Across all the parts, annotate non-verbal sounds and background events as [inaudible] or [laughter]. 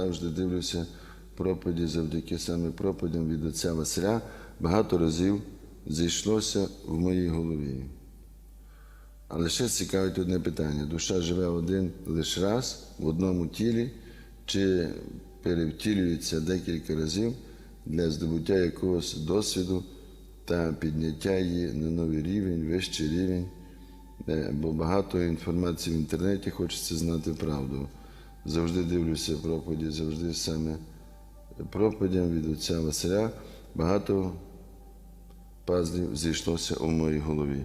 Завжди дивлюся проповіді завдяки саме проповідям від отця Василя. Багато разів зійшлося в моїй голові. Але ще цікавить одне питання: душа живе один лише раз в одному тілі, чи перевтілюється декілька разів для здобуття якогось досвіду та підняття її на новий рівень, вищий рівень. Е, Бо багато інформації в інтернеті хочеться знати правду. Завжди дивлюся проповіді, завжди саме проповідям від отця Василя. Багато пазлів зійшлося у моїй голові.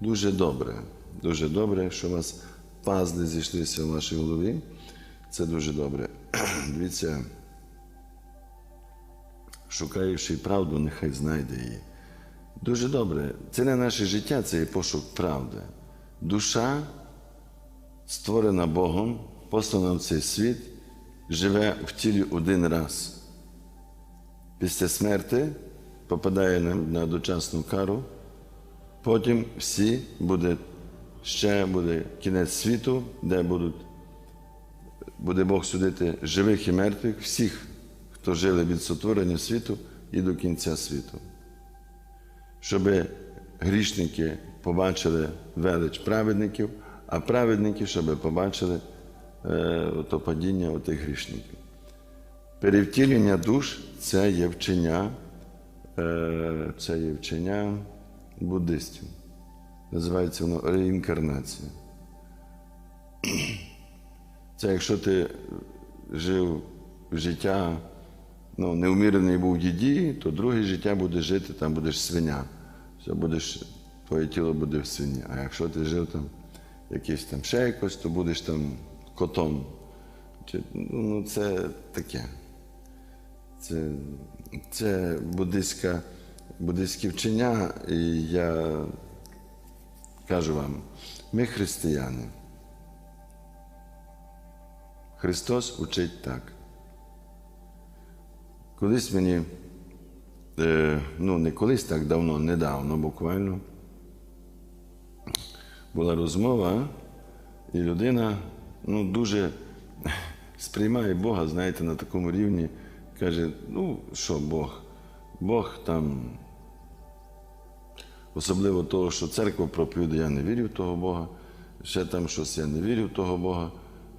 Дуже добре, дуже добре, що у вас пазли зійшлися в вашій голові. Це дуже добре. [clears throat] Дивіться, шукаючи правду, нехай знайде її. Дуже добре. Це не наше життя, це є пошук правди. Душа, створена Богом, послана в цей світ, живе в тілі один раз. Після смерти попадає на, дочасну кару, потім всі буде, ще буде кінець світу, де будуть, буде Бог судити живих і мертвих, всіх, хто жили від сотворення світу і до кінця світу щоб грішники побачили велич праведників, а праведники, щоб побачили то падіння тих грішників. Перевтілення душ це є вчення, е, це є вчення буддистів. Називається воно реінкарнація. [clears throat] Це якщо ти жив життя ну, неумірений був діді, то друге життя буде жити, там будеш свиня. Все, будеш, твоє тіло буде в свині. А якщо ти жив там якийсь там ще якось, то будеш там котом. Ну, це таке. Це, це буддистська, буддистське вчення, і я кажу вам, ми християни. Христос учить так. Колись мені, е, ну не колись так давно, недавно буквально, була розмова, і людина ну, дуже сприймає Бога, знаєте, на такому рівні, каже, ну що Бог? Бог там, особливо того, що церква проповідає, я не вірю в того Бога, ще там щось я не вірю в того Бога.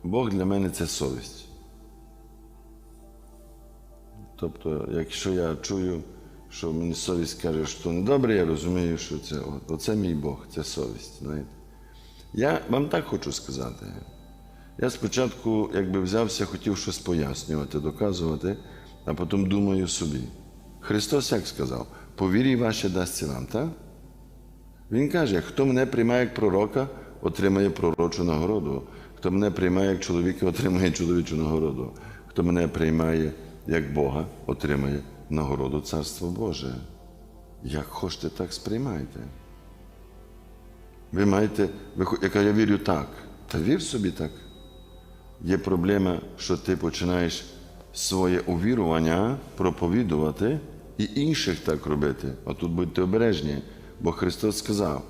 Бог для мене це совість. Тобто, якщо я чую, що мені совість каже, що недобре, я розумію, що це оце мій Бог, це совість. знаєте. Я вам так хочу сказати. Я спочатку, якби взявся, хотів щось пояснювати, доказувати, а потім думаю собі. Христос як сказав, по вірі ваші дасться вам, так? Він каже, хто мене приймає як пророка, отримає пророчу нагороду. Хто мене приймає як чоловіка, отримає чоловічу нагороду. Хто мене приймає як Бога, отримає нагороду Царства Боже. Як хочете, так сприймайте. Ви маєте, я вірю так, та вір собі так. Є проблема, що ти починаєш своє увірування проповідувати і інших так робити. А тут будьте обережні, бо Христос сказав,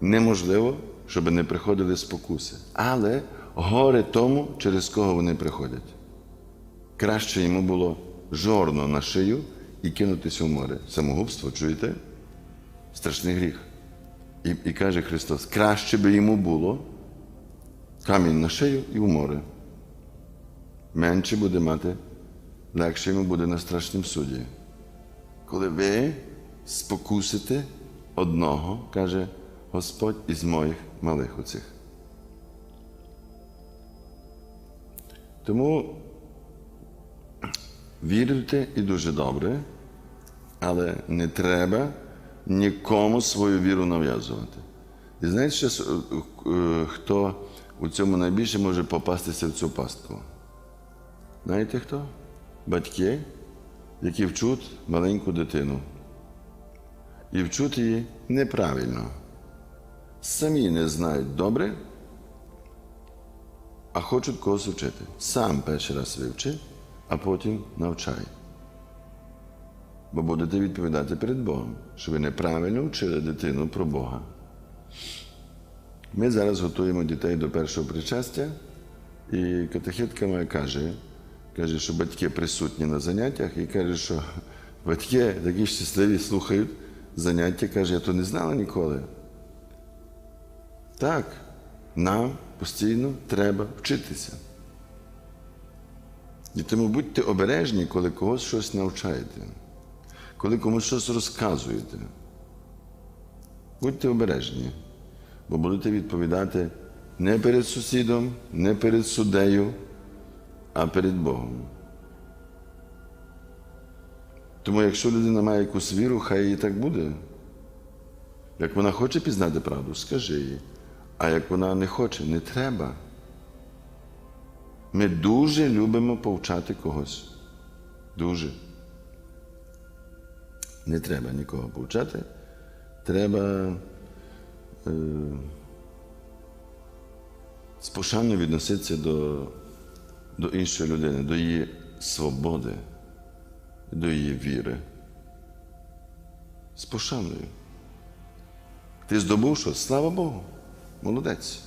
неможливо, щоб не приходили спокуси. Але горе тому, через кого вони приходять. Краще йому було жорно на шию і кинутися в море. Самогубство, чуєте? Страшний гріх. І, і каже Христос: краще би йому було камінь на шию і в море. Менше буде мати, легше йому буде на страшнім суді. Коли ви спокусите одного, каже Господь із моїх малих оцих. Тому вірите і дуже добре, але не треба нікому свою віру нав'язувати. І знаєте, е, хто у цьому найбільше може попастися в цю пастку? Знаєте хто? Батьки, які вчуть маленьку дитину. І вчуть її неправильно. Самі не знають добре, а хочуть когось вчити. Сам перший раз вивчи, а потім навчай. Бо будете відповідати перед Богом, що ви неправильно вчили дитину про Бога. Ми зараз готуємо дітей до першого причастя, і катехітка моя каже, Каже, що батьки присутні на заняттях і каже, що батьки такі щасливі слухають заняття, каже, я то не знала ніколи. Так, нам постійно треба вчитися. І тому будьте обережні, коли когось щось навчаєте, коли комусь щось розказуєте. Будьте обережні, бо будете відповідати не перед сусідом, не перед суддею, а перед Богом. Тому якщо людина має якусь віру, хай їй так буде. Як вона хоче пізнати правду, скажи їй. А як вона не хоче, не треба. Ми дуже любимо повчати когось. Дуже. Не треба нікого повчати. Треба з пошаною відноситися до, до іншої людини, до її свободи, до її віри. З пошаною. Ти здобув що? Слава Богу. Молодець.